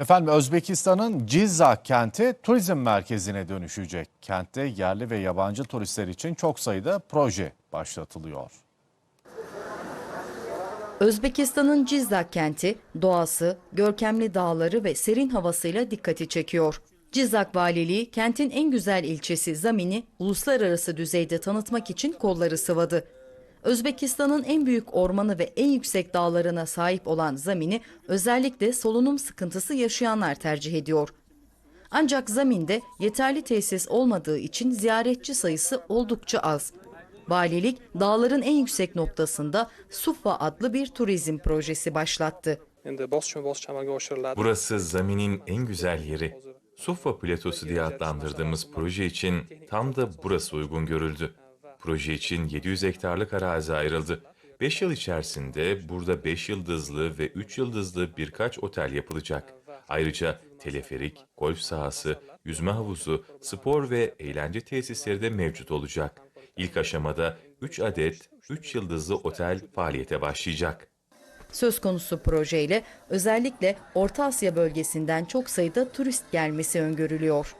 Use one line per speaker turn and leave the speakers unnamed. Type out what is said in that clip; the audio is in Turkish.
Efendim Özbekistan'ın Cizak kenti turizm merkezine dönüşecek. Kentte yerli ve yabancı turistler için çok sayıda proje başlatılıyor.
Özbekistan'ın Cizak kenti doğası, görkemli dağları ve serin havasıyla dikkati çekiyor. Cizak Valiliği kentin en güzel ilçesi Zamin'i uluslararası düzeyde tanıtmak için kolları sıvadı. Özbekistan'ın en büyük ormanı ve en yüksek dağlarına sahip olan Zamin'i özellikle solunum sıkıntısı yaşayanlar tercih ediyor. Ancak Zamin'de yeterli tesis olmadığı için ziyaretçi sayısı oldukça az. Valilik dağların en yüksek noktasında Suffa adlı bir turizm projesi başlattı.
Burası Zamin'in en güzel yeri. Suffa Platosu diye adlandırdığımız proje için tam da burası uygun görüldü. Proje için 700 hektarlık arazi ayrıldı. 5 yıl içerisinde burada 5 yıldızlı ve 3 yıldızlı birkaç otel yapılacak. Ayrıca teleferik, golf sahası, yüzme havuzu, spor ve eğlence tesisleri de mevcut olacak. İlk aşamada 3 adet 3 yıldızlı otel faaliyete başlayacak.
Söz konusu projeyle özellikle Orta Asya bölgesinden çok sayıda turist gelmesi öngörülüyor.